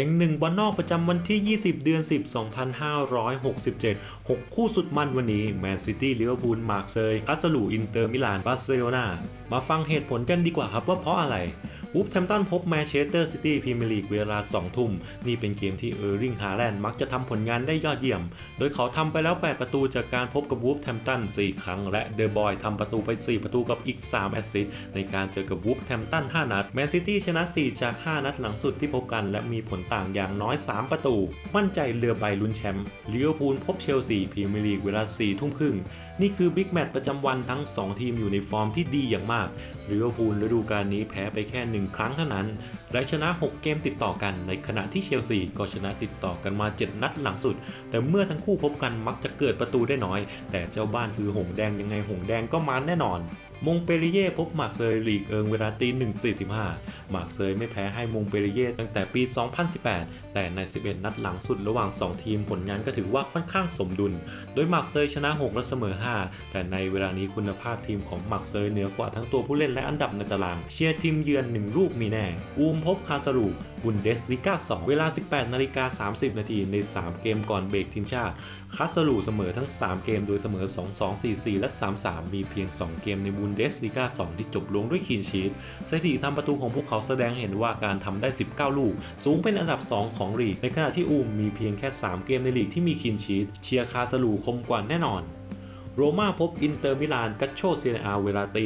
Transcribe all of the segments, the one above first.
ต็งหนึ่งบอลนอกประจำวันที่ 20 เดือน 10 2567 6 คู่สุดมันวันนี้แมนซิตี้ลิเวอร์พูลมาร์เซย์คัสลูอินเตอร์มิลานบาร์เซโลนามาฟังเหตุผลกันดีกว่าครับว่าเพราะอะไร วูฟแฮมตันพบแมนเชสเตอร์ซิตี้พรีเมียร์ลีกเวลา 2 ทุ่ม นี่เป็นเกมที่เออร์ริงฮาแลนด์มักจะทำผลงานได้ยอดเยี่ยม โดยเขาทำไปแล้ว 8 ประตูจากการพบกับวูฟแฮมตัน4 ครั้ง และเดอะบอยทำประตูไป 4 ประตูกับอีก 3 แอสซิสต์ในการเจอกับวูฟแฮมตัน5 นัด แมนซิตี้ชนะ 4 จาก 5 นัดหลังสุดที่พบกัน และมีผลต่างอย่างน้อย 3 ประตู มั่นใจเรือใบลุ้นแชมป์ลิเวอร์พูลพบเชลซีพรีเมียร์ลีกเวลา 4 ทุ่มครึ่งนี่คือบิ๊กแมตช์ประจำวันทั้ง 2 ทีมอยู่ในฟอร์มที่ดีอย่างมากลิเวอร์พูลฤดูกาลนี้แพ้ไปแค่1 ครั้งเท่านั้น และชนะ 6 เกมติดต่อกัน ในขณะที่เชลซีก็ชนะติดต่อกันมา 7 นัดหลังสุด แต่เมื่อทั้งคู่พบกันมักจะเกิดประตูได้น้อย แต่เจ้าบ้านคือหงแดงยังไงหงแดงก็มาแน่นอน มงเปริเย่พบมาร์เซยลีกเอิงเวลาตี1.45 มาร์เซยไม่แพ้ให้มงเปริเย่ตั้งแต่ปี 2018 แต่ใน 11 นัดหลังสุดระหว่าง 2 ทีมผลงานก็ถือว่าค่อนข้างสมดุล โดยมาร์เซยชนะ 6 และเสมอ 5 แต่ในเวลานี้คุณภาพทีมของมาร์เซยเหนือกว่าทั้งตัวผู้เล่นและอันดับในตาราง เชียร์ทีมเยือน 1 ลูกมีแน่อูมพบคาสรูบุนเดสลิก้า2 เวลา 18 นาฬิกา 30 นาทีใน 3 เกมก่อนเบรกทีมชาติคาสลูเสมอทั้ง 3 เกมโดยเสมอ 2-2 4-4 และ 3-3 มีเพียง 2 เกมในบุนเดสลิก้า2ที่จบลงด้วยคีนชีตสถิติทำประตูของพวกเขาแสดงเห็นว่าการทำได้ 19 ลูก สูงเป็นอันดับ 2 ของลีก ในขณะที่อูมมีเพียงแค่ 3 เกมในลีกที่มีคีนชีตเชียร์คาสลูคมกว่าแน่นอน โรม่าพบอินเตอร์มิลานกัชโชเซเนอาเวลาตี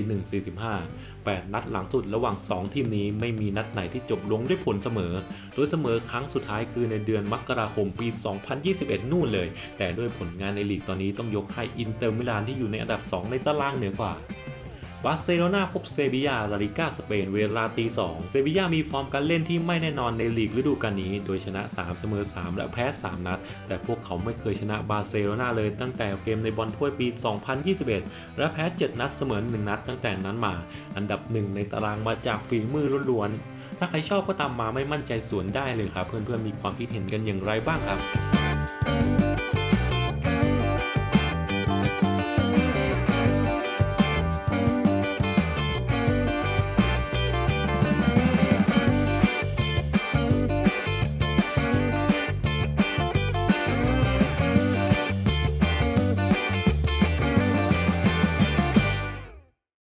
1.45 8 นัดหลังสุดระหว่าง 2 ทีมนี้ไม่มีนัดไหนที่จบลงด้วยผลเสมอ โดยเสมอครั้งสุดท้ายคือในเดือนมกราคมปี 2021 นู่นเลย แต่ด้วยผลงานในลีกตอนนี้ต้องยกให้อินเตอร์มิลานที่อยู่ในอันดับ 2 ในตารางเหนือกว่า บาร์เซโลนาพบเซบียาลาลิก้าสเปนเวลาตี2เซบียามีฟอร์มการเล่นที่ไม่แน่นอนในลีกฤดูกาลนี้ โดยชนะ 3 เสมอ 3 และแพ้ 3 นัด แต่พวกเขาไม่เคยชนะบาร์เซโลนาเลยตั้งแต่เกมในบอลถ้วยปี 2021 และแพ้ 7 นัดเสมอ 1 นัดตั้งแต่นั้นมา อันดับ 1 ในตารางมาจากฝีมือล้วนๆ ถ้าใครชอบก็ตามมาไม่มั่นใจสวนได้เลยครับ เพื่อนๆมีความคิดเห็นกันอย่างไรบ้างครับ